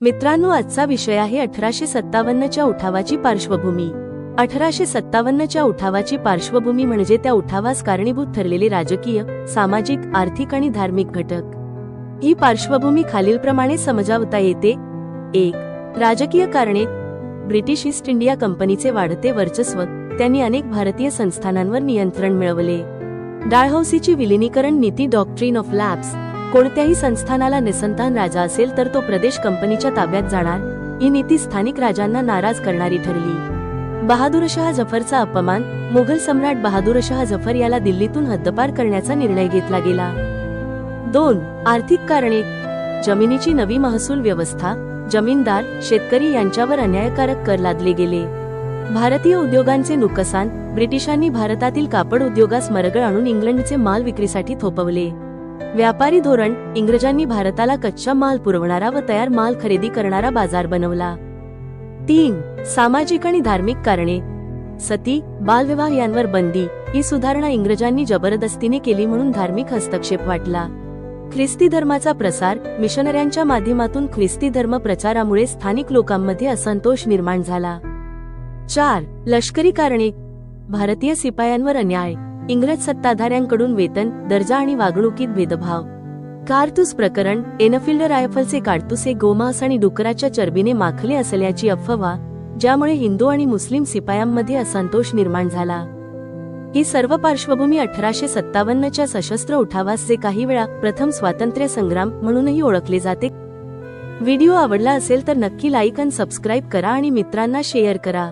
मित्रांनो आजचा विषय आहे अठराशे सत्तावन्नच्या उठावाची पार्श्वभूमी. अठराशे सत्तावन्नच्या उठावाची पार्श्वभूमी म्हणजे त्या उठावास कारणीभूत ठरलेले राजकीय सामाजिक आर्थिक आणि धार्मिक घटक. ही पार्श्वभूमी खालीलप्रमाणे समजावता येते. एक राजकीय कारणे. ब्रिटिश ईस्ट इंडिया कंपनीचे वाढते वर्चस्व त्यांनी अनेक भारतीय संस्थानांवर नियंत्रण मिळवले. डाळहौसीची विलिनीकरण नीती डॉक्ट्रीन ऑफ लॅब्स कोणत्याही संस्थानाला निसंतान राजा असेल तर तो प्रदेश कंपनीच्या ताब्यात जाणार. ही नीती स्थानिक राजांना नाराज करणारी ठरली. बहादूरशहा जफरचा अपमान मुघल सम्राट बहादूरशहा जफर याला दिल्लीतून हद्दपार करण्याचा निर्णय घेतला गेला. दोन आर्थिक कारणे. जमिनीची नवी महसूल व्यवस्था जमीनदार शेतकरी यांच्यावर अन्यायकारक कर लादले गेले. भारतीय उद्योगांचे नुकसान ब्रिटिशांनी भारतातील कापड उद्योगास मरगळ आणून इंग्लंडचे माल विक्रीसाठी थोपवले. व्यापारी धोरण इंग्रजांनी भारताला कच्चा माल पुरवणारा व तयार माल खरेदी करणारा बाजार बनवला. तीन सामाजिक आणि धार्मिक कारणे. सती बालविवाह यांवर बंदी ही सुधारणा इंग्रजांनी जबरदस्तीने केली म्हणून धार्मिक हस्तक्षेप वाटला. ख्रिस्ती धर्माचा प्रसार मिशनऱ्यांच्या माध्यमातून ख्रिस्ती धर्म प्रचारामुळे स्थानिक लोकांमध्ये असंतोष निर्माण झाला. चार लष्करी कारणे. भारतीय सिपायांवर अन्याय. इंग्रज सत्ताधाऱ्यांकडून वेतन दर्जा आणि वागणुकीत भेदभाव. कारतूस प्रकरण एनफिल्ड रायफलचे काडतुसे गोमांस आणि डुकराच्या चरबीने माखले असल्याची अफवा ज्यामुळे हिंदू आणि मुस्लिम सिपायांमध्ये असंतोष निर्माण झाला. ही सर्व पार्श्वभूमी अठराशे सत्तावन्नच्या सशस्त्र उठावास जे काही वेळा प्रथम स्वातंत्र्य संग्राम म्हणूनही ओळखले जाते. व्हिडिओ आवडला असेल तर नक्की लाईक आणि सबस्क्राईब करा आणि मित्रांना शेअर करा.